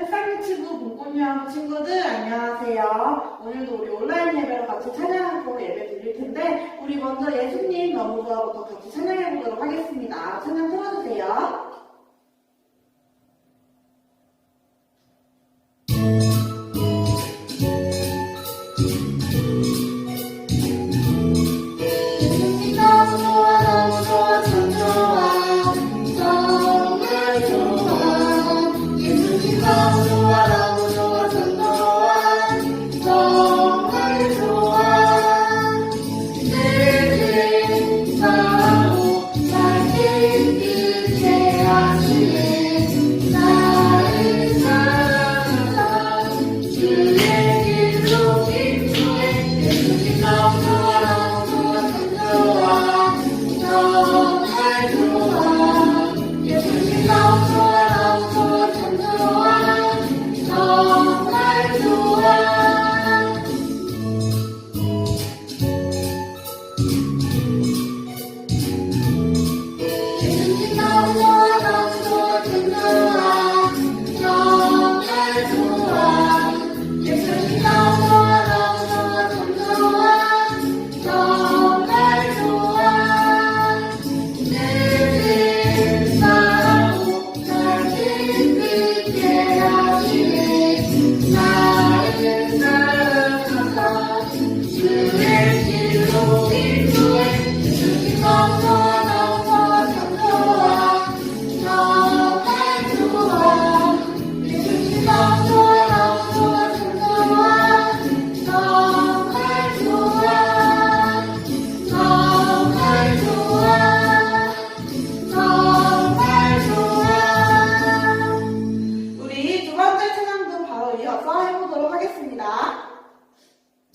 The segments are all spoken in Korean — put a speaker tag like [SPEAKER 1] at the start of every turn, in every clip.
[SPEAKER 1] 새싹의 친구 공군이하고 친구들 안녕하세요. 오늘도 우리 온라인 예배로 같이 찬양하고 예배 드릴 텐데 우리 먼저 예수님 넘어가부터 같이 찬양해 보도록 하겠습니다. 찬양 틀어주세요.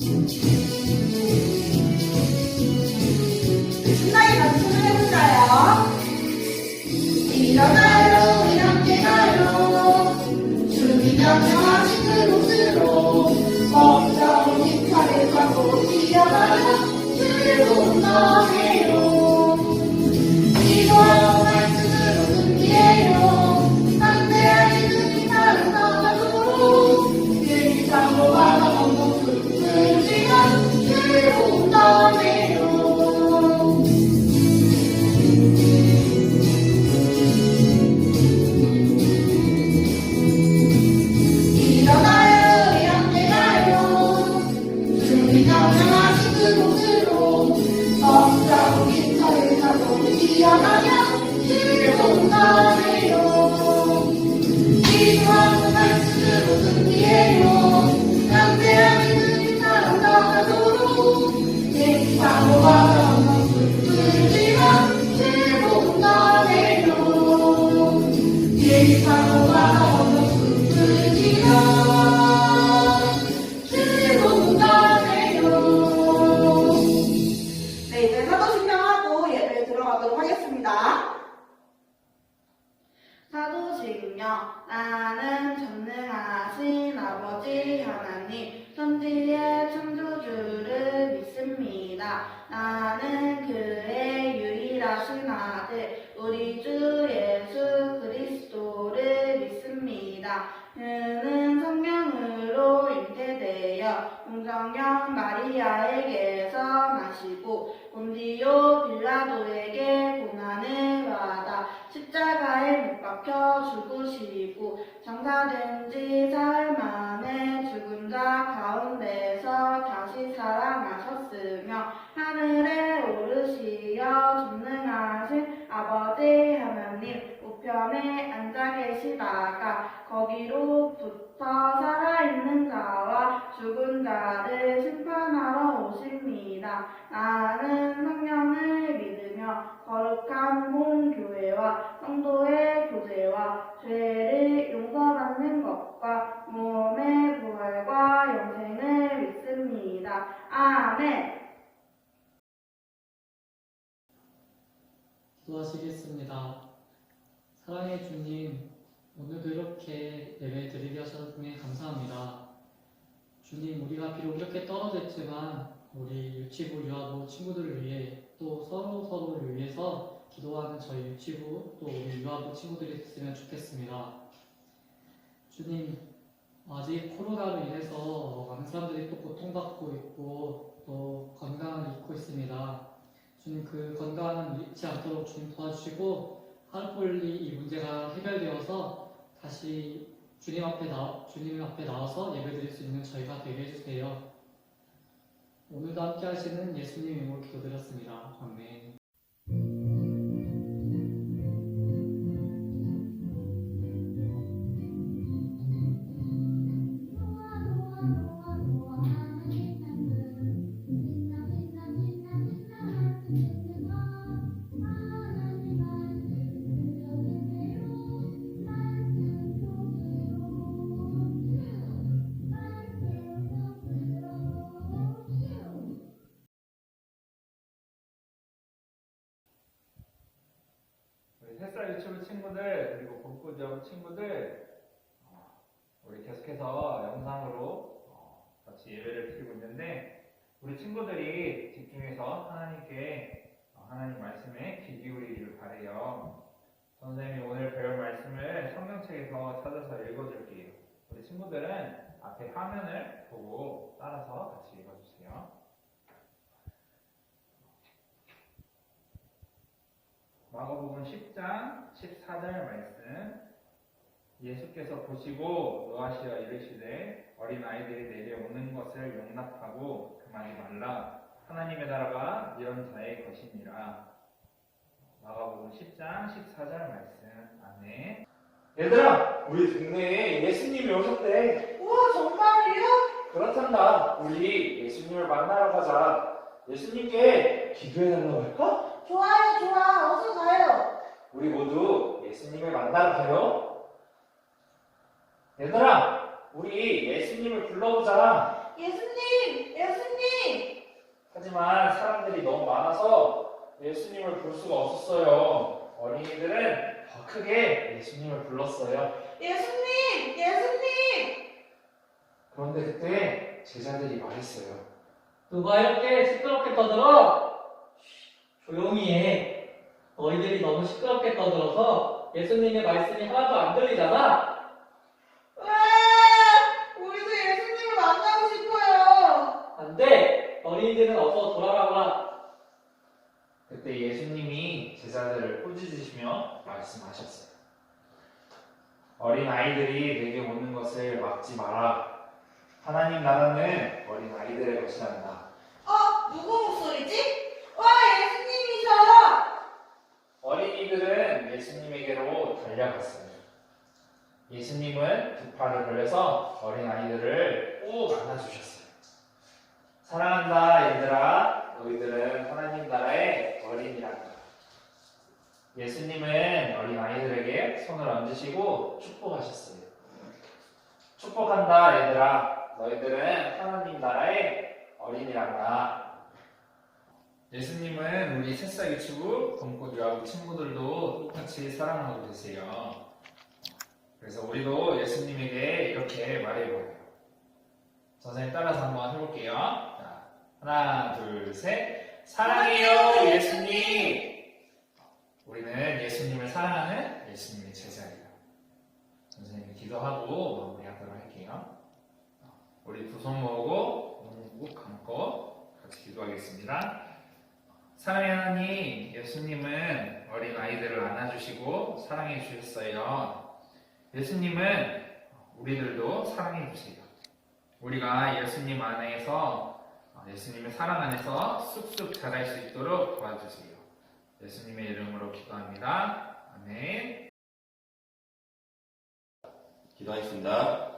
[SPEAKER 2] Thank you.
[SPEAKER 3] 나는 그의 유일하신 아들 우리 주 예수 그리스도를 믿습니다. 그는 성령으로 잉태되어 공성령 마리아에게서 마시고 본디오 빌라도에게 고난을 받아 십자가에 못 박혀 죽으시고 장사된 지 사흘 만에 죽은 자 가운데서 다시 살아나셨으며 하늘에 오르시어 전능하신 아버지 하나님 우편에 앉아 계시다가 거기로부터 살아있는 자와 죽은 자를 심판하러 오십니다. 나는 성령을 믿으며 거룩한 본 교회와 성도의 교제와 죄를
[SPEAKER 4] 주님, 우리가 비록 이렇게 떨어졌지만 우리 유치부 유아부 친구들을 위해 또 서로 서로를 위해서 기도하는 저희 유치부 또 우리 유아부 친구들이 됐으면 좋겠습니다. 주님, 아직 코로나로 인해서 많은 사람들이 또 고통받고 있고 또 건강을 잃고 있습니다. 주님 그 건강을 잃지 않도록 주님 도와주시고 하루빨리 이 문제가 해결되어서 다시 주님 앞에 나 주님 앞에 나와서 예배드릴 수 있는 저희가 되게 해주세요. 오늘도 함께 하시는 예수님 이름으로 기도드렸습니다. 아멘.
[SPEAKER 5] 우리 계속해서 영상으로 어, 같이 예배를 드리고 있는데 우리 친구들이 집중해서 하나님께 어, 하나님 말씀에 귀 기울이기를 바래요. 선생님이 오늘 배울 말씀을 성경책에서 찾아서 읽어줄게요. 우리 친구들은 앞에 화면을 보고 따라서 같이 읽어주세요. 마가복음 10장 14절 말씀 예수께서 보시고 노하시어 이르시되 어린 아이들이 내게 오는 것을 용납하고 금하지 말라 하나님의 나라가 이런 자의 것이니라 마가복음 10장 14절 말씀 아멘
[SPEAKER 6] 얘들아, 우리 동네에 예수님이 오셨대.
[SPEAKER 1] 우와, 정말이요?
[SPEAKER 6] 그렇단다. 우리 예수님을 만나러 가자. 예수님께 기도해달라고 할까?
[SPEAKER 1] 좋아요, 좋아. 어서 가요.
[SPEAKER 6] 우리 모두 예수님을 만나러 가요. 얘들아, 우리 예수님을 불러보자.
[SPEAKER 1] 예수님, 예수님.
[SPEAKER 6] 하지만 사람들이 너무 많아서 예수님을 볼 수가 없었어요. 어린이들은 더 크게 예수님을 불렀어요.
[SPEAKER 1] 예수님, 예수님.
[SPEAKER 6] 그런데 그때 제자들이 말했어요.
[SPEAKER 4] 누가 이렇게 시끄럽게 떠들어? 쉬, 조용히 해. 너희들이 너무 시끄럽게 떠들어서 예수님의 말씀이 하나도 안 들리잖아.
[SPEAKER 1] 와, 우리도 예수님을 만나고 싶어요.
[SPEAKER 4] 안 돼. 어린이들은 어서 돌아가거라.
[SPEAKER 6] 그때 예수님이 제자들을 꾸짖으시며 말씀하셨어요. 어린 아이들이 내게 오는 것을 막지 마라. 하나님 나라는 어린 아이들의 것이란다.
[SPEAKER 1] 어, 누구 목소리지? 와, 예수님이셔.
[SPEAKER 6] 어린이들은 예수님에게로 달려갔어요. 예수님은 두 팔을 벌려서 어린 아이들을 꼭 안아주셨어요. 사랑한다, 얘들아. 너희들은 하나님 나라의 어린이란다. 예수님은 어린 아이들에게 손을 얹으시고 축복하셨어요. 축복한다, 얘들아. 너희들은 하나님 나라의 어린이란다.
[SPEAKER 5] 예수님은 우리 새싹 유튜브 동꽃 유아부 친구들도 똑같이 사랑하고 계세요. 그래서 우리도 예수님에게 이렇게 말해보아요. 선생님 따라서 한번 해볼게요. 자, 하나, 둘, 셋. 사랑해요, 예수님! 우리는 예수님을 사랑하는 예수님의 제자예요. 선생님이 기도하고 마무리하도록 할게요. 우리 두 손 모으고 눈 꾹 감고 같이 기도하겠습니다. 사랑의 하나님, 예수님은 어린 아이들을 안아주시고 사랑해 주셨어요. 예수님은 우리들도 사랑해 주세요. 우리가 예수님 안에서 예수님의 사랑 안에서 쑥쑥 자랄 수 있도록 도와주세요. 예수님의 이름으로 기도합니다. 아멘.
[SPEAKER 7] 기도하겠습니다.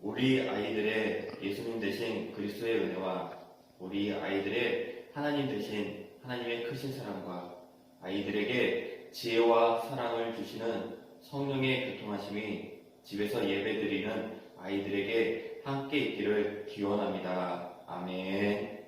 [SPEAKER 7] 우리 아이들의 예수님 대신 그리스도의 은혜와 우리 아이들의 하나님 대신 하나님의 크신 사랑과 아이들에게 지혜와 사랑을 주시는 성령의 교통하심이 집에서 예배드리는 아이들에게 함께 있기를 기원합니다. 아멘.